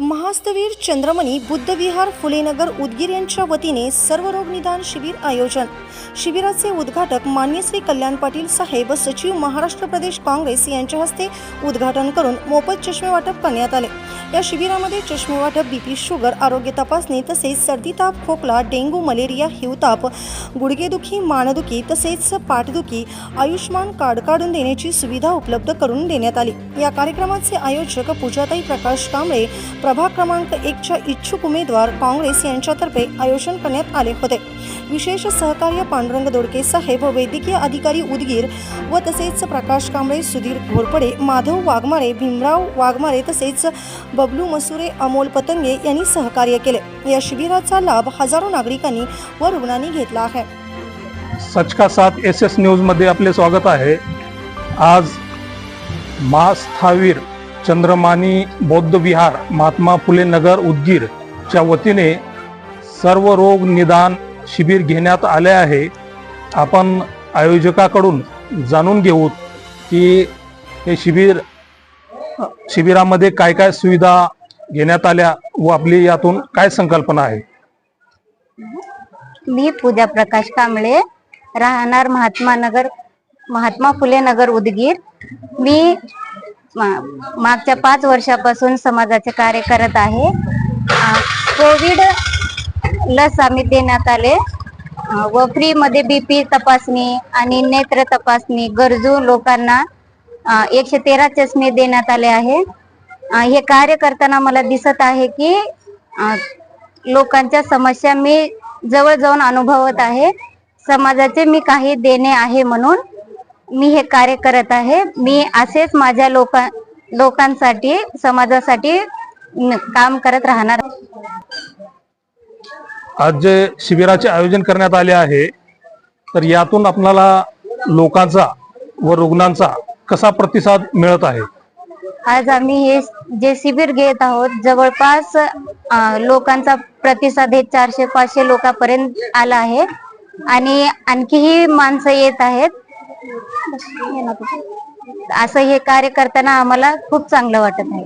महास्तवीर चंद्रमणी बुद्धविहार फुलेनगर उदगीर यांच्या वतीने सर्व रोग निदान शिबिर आयोजन. शिबिराचे उद्घाटक मान्य श्री कल्याण पाटील साहेब सचिव महाराष्ट्र प्रदेश काँग्रेस यांच्या हस्ते उद्घाटन करून मोफत चष्मे वाटप करण्यात आले. या शिबिरामध्ये चष्मे वाटप बीपी शुगर आरोग्य तपासणी तसेच सर्दी ताप खोकला डेंग्यू मलेरिया हिवताप गुडघेदुखी मानदुखी तसेच पाठदुखी आयुष्मान कार्ड काढून देण्याची सुविधा उपलब्ध करून देण्यात आली. या कार्यक्रमाचे आयोजक पूजाताई प्रकाश कांबळे प्रभाग क्रमांक एकच्या इच्छुक उमेदवार काँग्रेस यांच्यातर्फे आयोजन करण्यात आले होते. विशेष सहकार्य पांडुरंग दोडके साहेब व वैद्यकीय अधिकारी उदगीर व तसेच प्रकाश कांबळे सुधीर घोरपडे माधव वाघमारे भीमराव वाघमारे तसेच बबलू मसुरे अमोल पतंगे यांनी सहकार्य केले. या शिबिराचा लाभ हजारो नागरिकांनी व रुग्णांनी घेतला आहे. सच का साथ एस एस न्यूजमध्ये आपले स्वागत आहे. आज मास्थावीर चंद्रमानी बौद्ध विहार महात्मा फुले नगर उदगीरच्या वतीने सर्व रोग निदान शिबिर घेण्यात आले आहे. आपण आयोजकाकडून जाणून घेऊ की हे शिबिर शिबिरामध्ये काय काय सुविधा घेण्यात आल्या व आपली यातून काय संकल्पना आहे? मी पूजा प्रकाश कांबळे राहणार महात्मा नगर महात्मा फुले नगर उदगीर. मी मागच्या पाच वर्षापासून समाजाचे कार्य करत आहे. कोविड लस आम्ही देण्यात आले. व फ्रीमध्ये बी पी तपासणी आणि नेत्र तपासणी गरजू लोकांना एकशे तेरा चष्मे देण्यात आले आहे. हे कार्य करताना मला दिसत आहे की लोकांच्या समस्या मी जवळ जाऊन अनुभवत आहे. समाजाचे मी काही देणे आहे म्हणून मी हे कार्य करत आहे. मी असेच माझ्या लोका लोकांसाठी समाजासाठी काम करत राहणार. आज जे शिबिराचे आयोजन करण्यात आले आहे तर यातून आपल्याला लोकांचा व रुग्णांचा कसा प्रतिसाद मिळत आहे? आज आम्ही हे जे शिबिर घेत आहोत जवळपास लोकांचा प्रतिसाद हे चारशे पाचशे लोकांपर्यंत आला आहे. आणि आणखीही माणसं येत आहेत. असं हे कार्य करताना आम्हाला खूप चांगलं वाटत आहे.